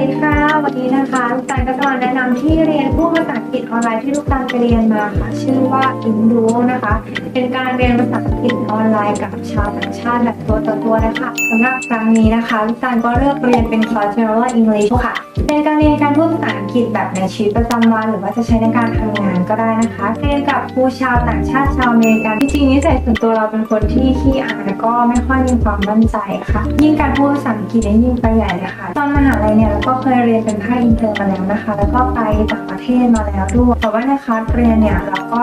ดีค่ะ วันนี้นะคะลูกตาลก็จะมาแนะนำที่เรียนผู้ภาษาอังกฤษออนไลน์ที่ลูกตาลไปเรียนมาค่ะ ชื่อว่า Induo นะคะ เป็นการเรียนภาษาอังกฤษออนไลน์กับชาวต่างชาติแบบตัวต่อตัวนะคะสำหรับครั้งนี้นะคะลูกตาลก็เลือกเรียนเป็นคอร์ส General English ค่ะ เป็นการเรียนการพูดภาษาอังกฤษแบบในชีวิตประจำวัน หรือว่าจะใช้ในการทำงานก็ได้นะคะ เรียนกับครูชาวต่างชาติชาวอเมริกันที่จริงนิสัยส่วนตัวเราเป็นคนที่ขี้อายแล้วก็ไม่ค่อยมีความมั่นใจค่ะ ยิ่งการพูดภาษาอังกฤษยยิ่งไปใหญ่เลยค่ะตอนมหาลัยเนี่ยเราก็เคยเรียนเป็นภาคอินเตอร์มาแล้วนะคะ แล้วก็ไปต่างประเทศมาแล้วด้วย แต่ว่าในคลาสเรียนเนี่ยเราก็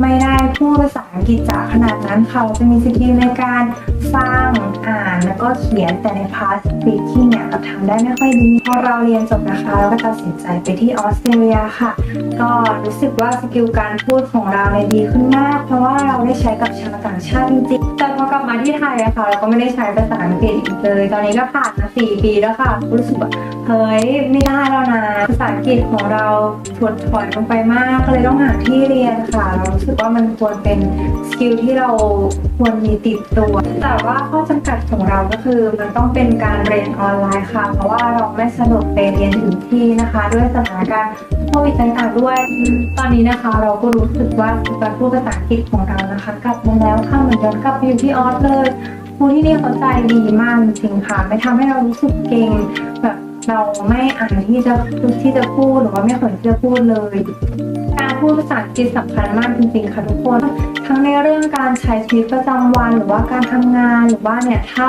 ไม่ได้พูดภาษาอังกฤษจ๋าขนาดนั้นเราจะมีสกิลในการฟังอ่านแล้วก็เขียนแต่ในพาร์ทสปีกิ่งเนี่ยเราทำได้ไม่ค่อยดีพอเราเรียนจบนะคะเราก็ตัดสินใจไปที่ออสเตรเลียค่ะ ก็รู้สึกว่าสกิลการพูดของเราเนี่ยดีขึ้นมาก เพราะว่าเราได้ใช้กับชาวต่างชาติจริงๆแต่พอกลับมาที่ไทยอะค่ะเราก็ไม่ได้ใช้ภาษาอังกฤษอีกเลย ตอนนี้ก็ผ่านมาสี่ปีแล้วค่ะรู้สึกว่าเฮ้ยไม่ได้แล้วนะภาษาอังกฤษของเราถดถอยลงไปมากก็เลยต้องหาที่เรียนค่ะเราสึกว่ามันควรเป็นสกิลที่เราควรมีติดตัว แต่ว่าข้อจำกัดของเราก็คือมันต้องเป็นการเรียนออนไลน์ค่ะ เพราะว่าเราไม่สะดวกไปเรียนถึงที่นะคะ ด้วยสถานการณ์โควิดต่างๆด้วย ตอนนี้นะคะเราก็รู้สึกว่าการพูดภาษาอังกฤษของเรานะคะ กลับมาแล้วค่ะเหมือนย้อนกลับไปอยู่ที่ออสเลยครูที่นี่เขาใจดีมากจริงๆค่ะ ไม่ทำให้เรารู้สึกเก่งแบบ เราไม่อ่านที่จะที่จะพูดหรือว่าไม่เขินที่จะพูดเลย การพูดภาษาอังกฤษสำคัญมากจริงๆค่ะทุกคน ทั้งในเรื่องการใช้ชีวิตประจำวันหรือว่าการทำงานหรือว่าเนี่ยถ้า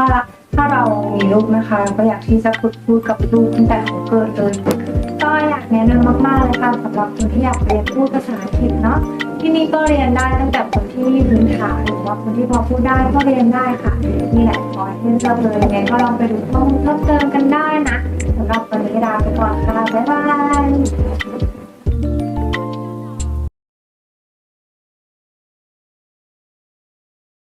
ถ้าเรามีลูกนะคะเราก็อยากที่จะฝึกพูดกับลูกตั้งแต่เขาเกิดเลยก็อยากแนะนำมากๆเลยค่ะสำหรับคนที่อยากเรียนพูดภาษาอังกฤษเนาะที่นี่ก็เรียนได้ตั้งแต่คนที่มีพื้นฐานหรือว่าคนที่พอพูดได้ก็เรียนได้ค่ะนี่แหละขอให้เลือกเลยยังไงก็ลองไปดูข้อมูลเพิ่มเติมกันได้นะ สำหรับวันนี้ลาไปก่อนค่ะบ๊ายบาย